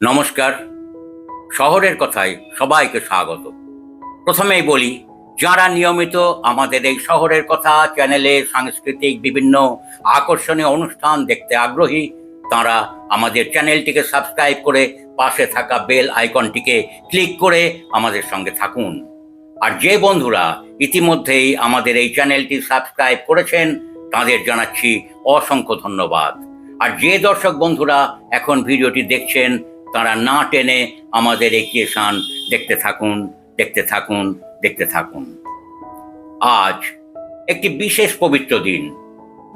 নমস্কার। শহরের কথায় সবাইকে স্বাগত। প্রথমেই বলি, যারা নিয়মিত আমাদের এই শহরের কথা, চ্যানেলে সাংস্কৃতিক বিভিন্ন আকর্ষণীয় অনুষ্ঠান দেখতে আগ্রহী, তারা আমাদের চ্যানেলটিকে সাবস্ক্রাইব করে পাশে থাকা বেল আইকনটিকে ক্লিক করে আমাদের সঙ্গে থাকুন। আর যে বন্ধুরা ইতিমধ্যেই আমাদের এই চ্যানেলটি সাবস্ক্রাইব করেছেন, তাদের জানাচ্ছি অসংখ্য ধন্যবাদ। আর যে দর্শক বন্ধুরা এখন ভিডিওটি দেখছেন তারা না টেনে আমাদের এই দেখতে থাকুন দেখতে থাকুন দেখতে থাকুন। আজ একটি বিশেষ পবিত্র দিন।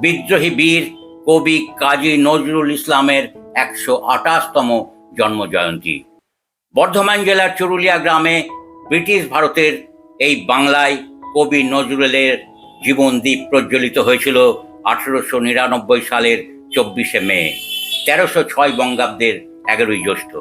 বিদ্রোহী বীর কবি কাজী নজরুল ইসলামের একশো আঠাশতম জন্মজয়ন্তী। বর্ধমান জেলার চুরুলিয়া গ্রামে ব্রিটিশ ভারতের এই বাংলায় কবি নজরুলের জীবনদ্বীপ প্রজ্বলিত হয়েছিল আঠারোশো নিরানব্বই সালের চব্বিশে মে। তেরোশো ছয় বঙ্গাব্দের এগারোই জ্যৈষ্ঠ।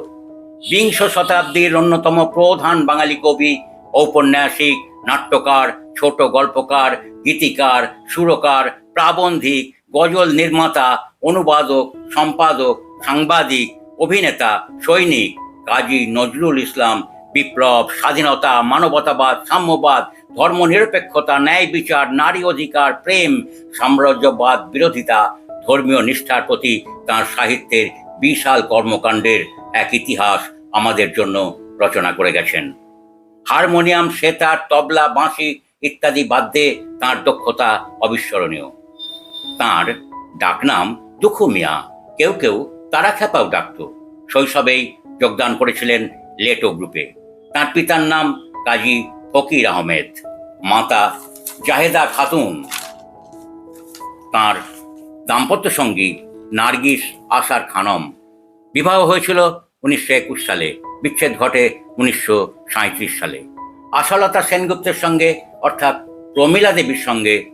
বিংশ শতাব্দীর অন্যতম প্রধান বাঙালি কবি, ঔপন্যাসিক, নাট্যকার, ছোট গল্পকার, গীতিকার, সুরকার, প্রাবন্ধিক, গজল নির্মাতা, অনুবাদক, সম্পাদক, সাংবাদিক, অভিনেতা, সৈনিক, কাজী নজরুল ইসলাম, বিপ্লব, স্বাধীনতা, মানবতাবাদ, সাম্যবাদ, ধর্মনিরপেক্ষতা, ন্যায় বিচার, নারী অধিকার, প্রেম, সাম্রাজ্যবাদ, বিরোধিতা, ধর্মীয় নিষ্ঠার প্রতি তাঁর সাহিত্যের বিশাল কর্মকাণ্ডের এক ইতিহাস আমাদের জন্য রচনা করে গেছেন। হারমোনিয়াম, সেতার, তবলা, বাঁশি ইত্যাদি বাদ্যে তাঁর দক্ষতা অবিস্মরণীয়। তাঁর ডাকনাম দুখু মিয়া কেউ কেউ তারা খেপাও ডাকত। শৈশবেই যোগদান করেছিলেন লেটো গ্রুপে। তাঁর পিতার নাম কাজী ফকির আহমেদ। মাতা জাহেদা খাতুন। তাঁর দাম্পত্য সঙ্গী নার্গিস আশার খানম। বিবাহ হয়েছিল উনিশশো একুশ সালে, বিচ্ছেদ ঘটে উনিশশো সালে। আশালতা সেনগুপ্তের সঙ্গে, অর্থাৎ প্রমীলা দেবীর সঙ্গে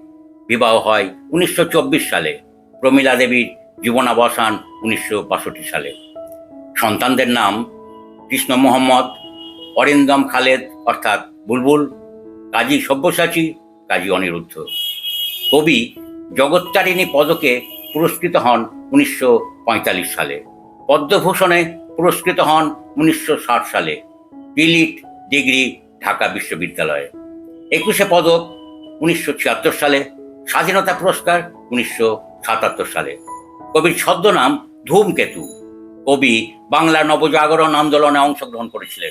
বিবাহ হয় উনিশশো চব্বিশ সালে। প্রমীলা দেবীর জীবনাবসান উনিশশো বাষট্টি সালে। সন্তানদের নাম কৃষ্ণ মোহাম্মদ, অরিন্দম খালেদ, অর্থাৎ বুলবুল, কাজী সব্যসাচী, কাজী অনিরুদ্ধ। কবি জগত্তারিণী পদকে পুরস্কৃত হন উনিশশো পঁয়তাল্লিশ সালে। পদ্মভূষণে পুরস্কৃত হন উনিশশো ষাট সালে। ডিলিট ডিগ্রি ঢাকা বিশ্ববিদ্যালয়ে। একুশে পদক উনিশশো ছিয়াত্তর সালে। স্বাধীনতা পুরস্কার উনিশশো সাতাত্তর সালে। কবির ছদ্মনাম ধূমকেতু। কবি বাংলা নবজাগরণ আন্দোলনে অংশগ্রহণ করেছিলেন।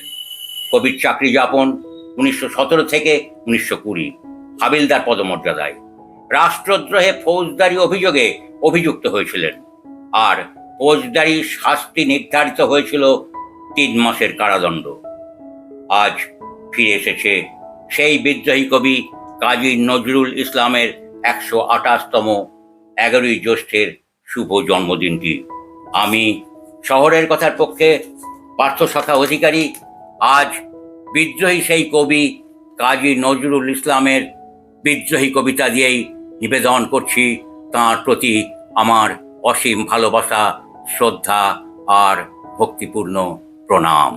কবির চাকরি যাপন উনিশশো সতেরো থেকে উনিশশো কুড়ি। হাবিলদার পদমর্যাদায়। রাষ্ট্রদ্রোহে ফৌজদারি অভিযোগে অভিযুক্ত হয়েছিলেন। আর ফৌজদারি শাস্তি নির্ধারিত হয়েছিল তিন মাসের কারাদণ্ড। আজ ফিরে এসেছে সেই বিদ্রোহী কবি কাজী নজরুল ইসলামের একশো আঠাশতম এগারোই জ্যৈষ্ঠের শুভ জন্মদিনটি। আমি শহরের কথার পক্ষে পার্থশাখা অধিকারী, আজ বিদ্রোহী সেই কবি কাজী নজরুল ইসলামের বিদ্রোহী কবিতা দিয়েই নিবেদন করছি তাঁর প্রতি আমার অসীম ভালোবাসা, শ্রদ্ধা আর ভক্তিপূর্ণ প্রণাম।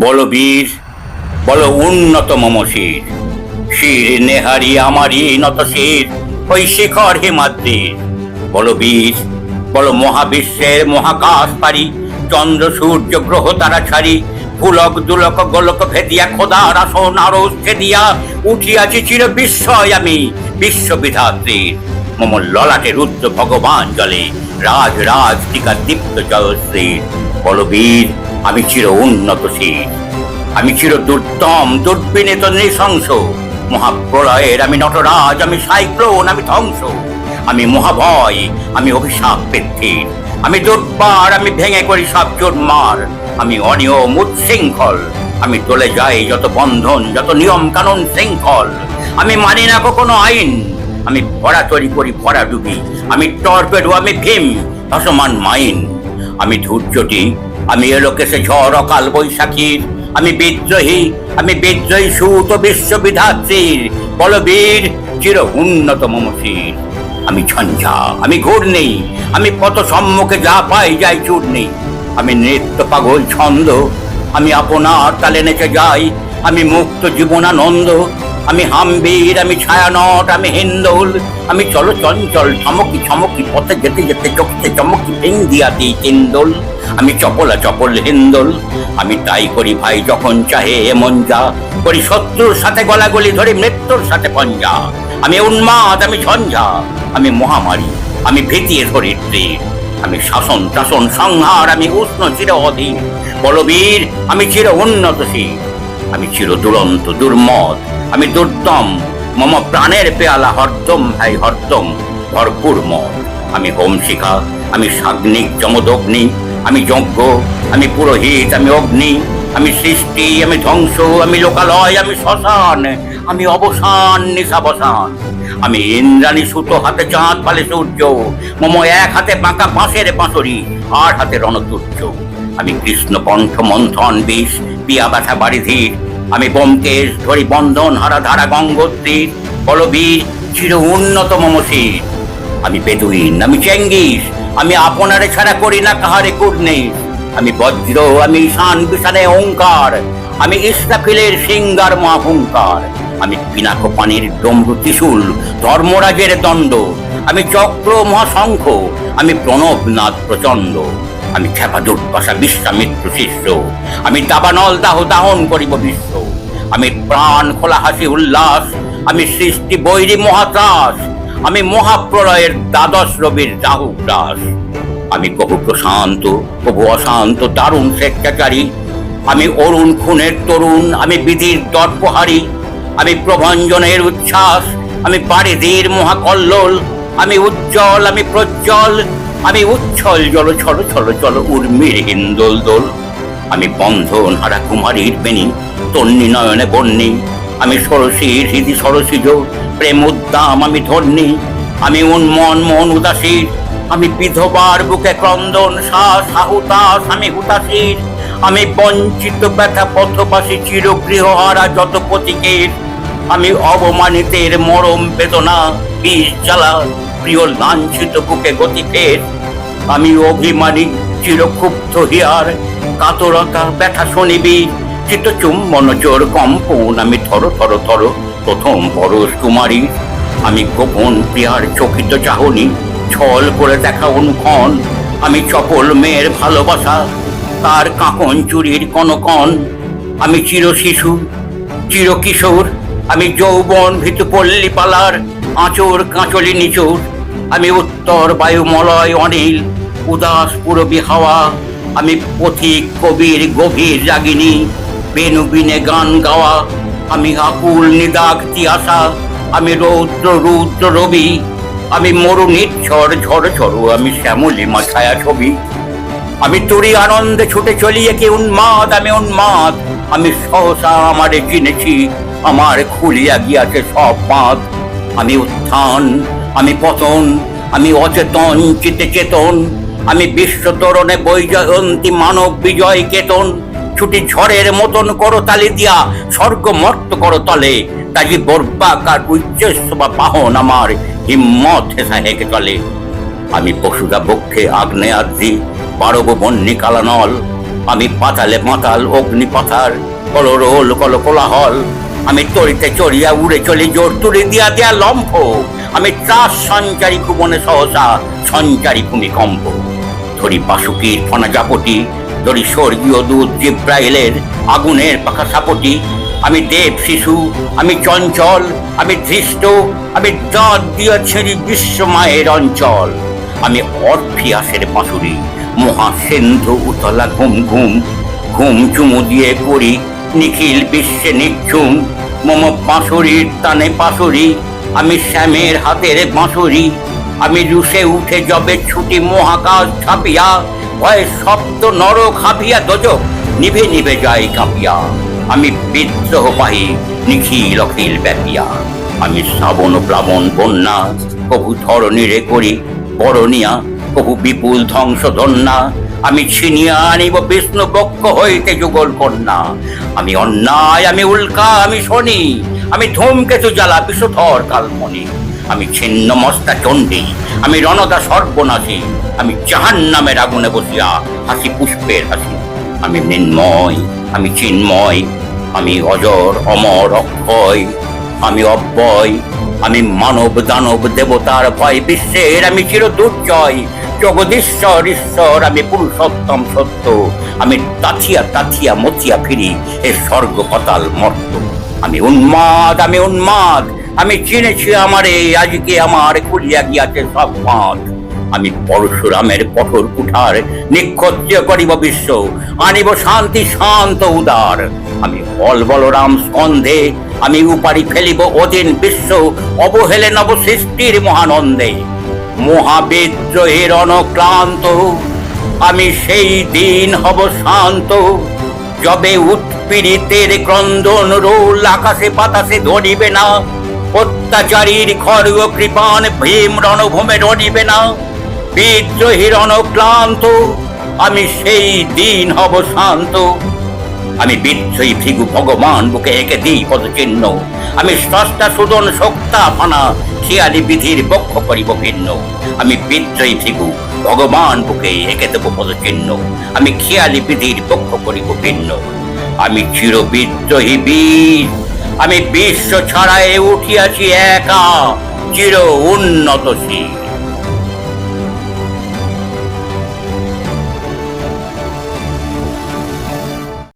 বলো বীর, বলো উন্নত মমশির শির নেহারি আমারই নত শির, ওই শিখর হিমাদ্রির। বলো বীর, বলো মহাবিশ্বের মহাকাশ পারি, চন্দ্র সূর্য গ্রহ তারা ছাড়ি পুলক দুলক গোলক ভেদিয়া খোদা আসন আরও দিয়া। উঠিয়াছি চির বিস্ময় আমি বিশ্ববিধাত্রীর মম ললাটে রুদ্র ভগবান জলে, রাজ রাজ টিকা দীপ্ত জয়শ্রীর বলবীর, আমি চির উন্নত শীর আমি চির দুর্দম, দুর্বিনীত নৃশংস। মহাপ্রলয়ের আমি নটরাজ, আমি সাইক্লোন, আমি ধ্বংস। আমি মহাভয়, আমি অভিশাপ বৃদ্ধির। আমি দুর্বার, আমি ভেঙে করি সব মার আমি অনিয়ম উচ্ছৃঙ্খল আমি চলে যাই যত বন্ধন, যত নিয়ম কানুন শৃঙ্খল। আমি মানি না কখনো আইন। আমি ভরা তৈরি করি ভরা ডুবি। আমি টর্পেডো, আমি ভীম, ভাসমান মাইন। আমি ধৈর্যটি আমি এলোকেশে ঝড়, অকাল বৈশাখীর। আমি বিদ্রোহী আমি বিদ্রোহী সুত বিশ্ববিধাত্রীর বলবীর, চির উন্নত মমশির আমি ঝঞ্ঝা, আমি ঘোর নেই আমি পথ সম্মুখে যা পাই যাই চুর নেই আমি নৃত্য পাগল ছন্দ, আমি আপনার তালে নেচে যাই, আমি মুক্ত জীবনানন্দ, আমি হামবীর, আমি ছায়ানট, আমি হিন্দুল, আমি চলো চঞ্চল চমকি চমকি পথে যেতে যেতে চোখে চমকি ফিং দিয়া দিই চিন্দুল আমি চপলা চপল হিন্দুল, আমি তাই করি ভাই যখন চাহে এমন যা করি শত্রুর সাথে গলাগলি ধরি মৃত্যুর সাথে পঞ্জা, আমি উন্মাদ, আমি ঝঞ্ঝা, আমি মহামারী, আমি ভীতিয়ে ধরি তীর। আমি শাসন শাসন সংহার, আমি উষ্ণ চির অধীন বলবীর, আমি চির উন্নতশীল। আমি চির দুরন্ত, দুর্মদ। আমি দুর্দম। মম প্রাণের পেয়ালা হরদম, ভাই হরদম। ভরপুর মদ। আমি হোমশিখা। আমি সাগ্নিক, যমদগ্নি। আমি যজ্ঞ। আমি পুরোহিত। আমি অগ্নি। আমি সৃষ্টি, আমি ধ্বংস, আমি লোকালয়, আমি শ্মশান, আমি অবসান, নিশাবসান। আমি ইন্দ্রাণী সুতো হাতে চাঁদ, পালে সূর্য, মম এক হাতে বাঁকা বাঁশের বাঁশরি, আর হাতে রণতুর্য আমি কৃষ্ণ কণ্ঠ, মন্থন, বিষ, পিয়া ব্যথা বাড়ি ধীর আমি ব্যোমকেশ, ধরি বন্ধন, হারা ধারা গঙ্গোত্রীর বলবীর, চির উন্নত মম শির আমি বেদুইন, আমি চেঙ্গিস, আমি আপনারে ছাড়া করি না কাহারে কুর্নিস আমি বজ্র, আমি ঈশান বিশানে ওঙ্কার আমি ইস্তাফিলের সিঙ্গার মহাহুঙ্কার আমি পিনাক পানির ডম্রু ত্রিশূল, ধর্মরাজের দণ্ড, আমি চক্র মহাশঙ্খ আমি প্রণবনাথ প্রচণ্ড, আমি খেপা দুর্বাসা বিশ্বামিত্র শিষ্য, আমি দাবানল দাহ দাহন করিব বিশ্ব, আমি প্রাণ খোলা হাসি উল্লাস, আমি সৃষ্টি বৈরী মহাত্রাস, আমি মহাপ্রলয়ের দ্বাদশ রবির রাহু গ্রাস। আমি কবু প্রশান্ত কবু অশান্ত, দারুণ স্বেচ্ছাচারী। আমি অরুণ খুনের তরুণ, আমি বিধির দর্পহারী। আমি প্রভঞ্জনের উচ্ছ্বাস, আমি পারিধির মহাকল্লোল। আমি উজ্জ্বল, আমি প্রজ্জ্বল, আমি উচ্ছল জল ছল ছল, চল, উর্মির হিন্দোল দোল। আমি বন্ধন হারা কুমারীর বেনি তন্নি নয়নে বন্যি আমি সরসীর হৃদি সরসীজ, প্রেম উদ্দাম আমি ধন্যি। আমি উন্মন মন উদাসীর আমি বিধবার বুকে ক্রন্দন শ্বাস হাহুতাস আমি হুতাশীর। আমি বঞ্চিত ব্যথা পথবাসী চির গৃহহারা যত পথিকের আমি অবমানিতের মরম বেদনা, বিষ জ্বালা, প্রিয় লাঞ্ছিত বুকে গতি ফের। আমি অভিমানী, চিরক্ষুব্ধ হিয়ার, কাতরতা, ব্যথা শুনিবি। চিত্ত চুম্বন জোর, কম্পন, আমি থর থর থর, প্রথম পরশ কুমারী। আমি গোপন প্রিয়ার চকিত চাহনি ছল করে দেখা অনুক্ষণ। আমি চপল মেয়ের ভালোবাসা, তার কাঁকন চুরির কনকন। আমি চির শিশু, চির কিশোর, আমি যৌবন ভীতু পল্লী পালার আঁচড় কাঁচলি নিচুর। আমি উত্তর বায়ুমলয় অনিল উদাস পুরবী হাওয়া আমি পথিক কবির গভীর রাগিনী বেনুবিনে গান গাওয়া। আমি আকুল নিদাগ তিয়াসা আমি রৌদ্র রৌদ্র রবি। আমি মরুণীর ঝড় ঝড় ঝড়, আমি শ্যামলিমা ছায়া ছবি। আমি তুরি আনন্দে ছুটে চলিয়ে কি উন্মাদ, আমি উন্মাদ। আমি সহসা আমারে চিনেছি, আমার খুলিয়া গিয়াছে সব পাত আমি উত্থান, আমি পতন, আমি অচেতন চিতে চেতন। আমি বিশ্ব তরণে বৈজয়ন্তী মানব বিজয় কেতন। ছুটি ঝড়ের মতন করো তালি দিয়া, স্বর্গ মর্ত করো তলে। তাজি বর্বাকার উচ্চস্ব বা পাহন আমার হিম্মত হেসা হেঁকে চলে। আমি পশুরা বক্ষে আগ্নেয়াদ্রি পারব বন্যি কালানল। আমি পাতালে মাতাল অগ্নি পাথার, কলরোল কল কোলাহল। আমি তরিতে চড়িয়া উড়ে চলি, জোর তুলে দিয়া দেয়া লম্ফ। আমি ত্রাস সঞ্চারী কুবনে সহসা, সঞ্চারী ভূমিকম্প। ধরি বাসুকির ফনা জাপটি ধরি স্বর্গীয় দূত জিব্রাইলের আগুনের পাখা সাপটি, আমি দেব শিশু, আমি চঞ্চল, আমি ধৃষ্ট, আমি দাঁত দিয়া ছেড়ি বিশ্ব মায়ের অঞ্চল। আমি অর্ফিয়াসের বাঁশুরি মহাসেন্ধু উতলা ঘুম ঘুম ঘুম চুমু দিয়ে পড়ি, নিখিল বিশ্বে নিঝুম মম বাঁশুরির টানে পাশুরি আমি শ্যামের হাতের বাঁশুরি, আমি রুষে উঠে যবে ছুটি মহাকাশ ছাপিয়া ভয়ে শব্দ নর খাপিয়া দোজক নিভে নিভে যায় কাঁপিয়া। আমি বিদ্রোহ পাহি, নিখিল অখিল ব্যাপিয়া। আমি শ্রাবণ প্লাবন বন্যা কবু ধরণীরে করি বরণিয়া কবু বিপুল ধ্বংস ধন্যা আমি ছিনিয়া আনিব বিষ্ণু বক্ষ হইতে যুগল কন্যা। আমি অন্যায়, আমি উল্কা, আমি শনি। আমি ধূমকেতু জ্বালা বিষধর কালমণি। আমি ছিন্ন মস্তা চণ্ডী, আমি রণদা সর্বনাশী, আমি জাহান নামের আগুনে বসিয়া হাসি পুষ্পের হাসি। আমি মৃন্ময় আমি চিন্ময়, আমি অজর, অমর, অক্ষয়, আমি অব্যয়, আমি মানব দানব দেবতার ভয়, বিশ্বের আমি চির দুর্জয়। জগদীশ্বর, ঈশ্বর, আমি পুরুষোত্তম সত্য, আমি তাথিয়া তাথিয়া মতিয়া ফিরি, এ স্বর্গ পাতাল মর্ত। আমি উন্মাদ আমি উন্মাদ আমি চিনেছি আমার এই আজকে আমার খুলিয়া গিয়াছে সব পথ আমি পরশুরামের কঠোর কুঠার নিক্ষত্রিয় করিব বিশ্ব, আনিব শান্তি, শান্ত, উদার। আমি বল বলরাম স্কন্ধে, আমি উপারি ফেলিব অদিন বিশ্ব, অবহেলে নব সৃষ্টির মহানন্দে। মহাবিদ্রোহের অনক্লান্ত আমি সেই দিন হব শান্ত। যবে উৎপীড়িতের ক্রন্দন রোল, আকাশে বাতাসে ধরিবে না অত্যাচারীর খড়গ কৃপান ভীম রণভূমে রণিবে না। বিদ্রোহীর অনক্লান্ত আমি সেই দিন হব শান্ত। আমি বিদ্রোহী ভৃগু ভগবান বুকে এঁকে দিই পদচিহ্ন আমি স্রষ্টা সুদন শক্তা ফানা খেয়ালি বিধির বক্ষ করিব ভিন্ন। আমি বিদ্রোহী ভৃগু ভগবান বুকে এঁকে দেব পদচিহ্ন আমি খেয়ালি বিধির বক্ষ করিব ভিন্ন। আমি চির বিদ্রোহী বীর। আমি বিশ্ব ছাড়ায় উঠিয়াছি একা চির উন্নতশীল